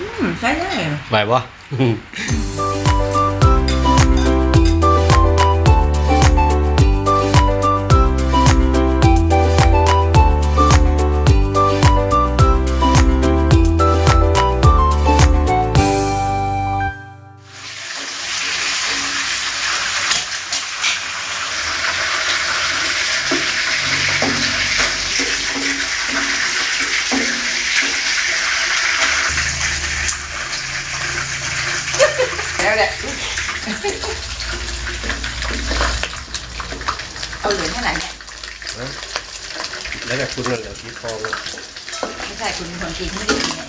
อืมใช้ได้เหรอไหวปะ แล้วแหละเอาเหรียญเท่าไหร่เนี่ยแล้วแต่คุณนั่นแหละที่ทองไม่ใช่คุณเป็นคนกินไม่ได้กินเนี่ย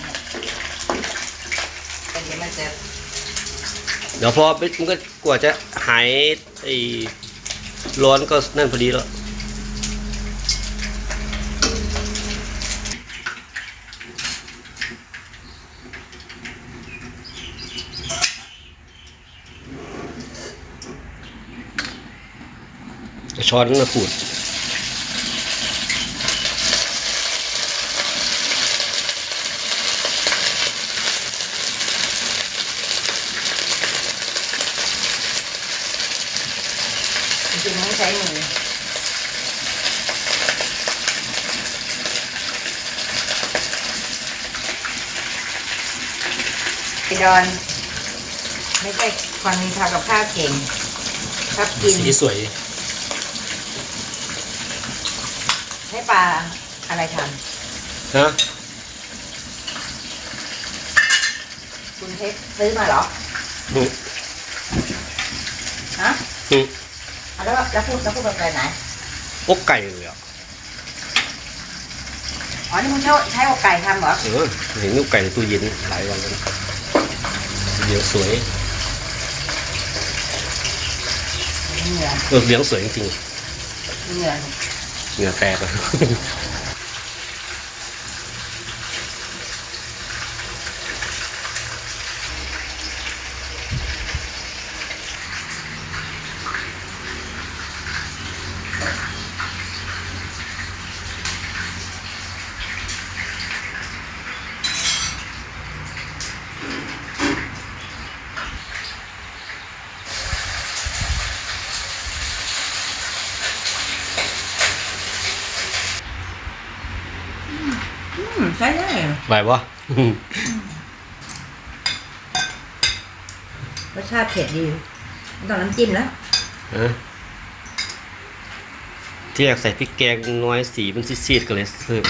แต่เดี๋ยวมันจะเดี๋ยวพอมันก็กว่าจะหายไอ้ร้อนก็นั่นพอดีแล้ว ช้อนมาขูดจริงๆต้องใช้มือไอดอน ไม่ใช่คนทำกับข้าวเก่งชอบกิน สีสวย ให้ปลาอะไรทฮะำคุณเทปซื้อมาเหรออืมฮะอืมอะแล้วแล้วพูดแล้วพูดแบบไหนอกไก่เลยอะอ๋อนี่มึงใช้ใช้อกไก่ทำเหรอเออเห็นอกไก่ในตู้เย็นหลายวันแล้วนะเดี๋ยวสวยเหงื่อเออเลี้ยงสวยจริงเหงื่อๆ เหงื่อแตก ใช้ได้เหรอไหวปะรสชาติเผ็ดดีไม่ต้องน้ำจิ้มแล้วฮะที่อยากใส่พริกแกงน้อยสีมันซีดๆก็เลยเพิ่ม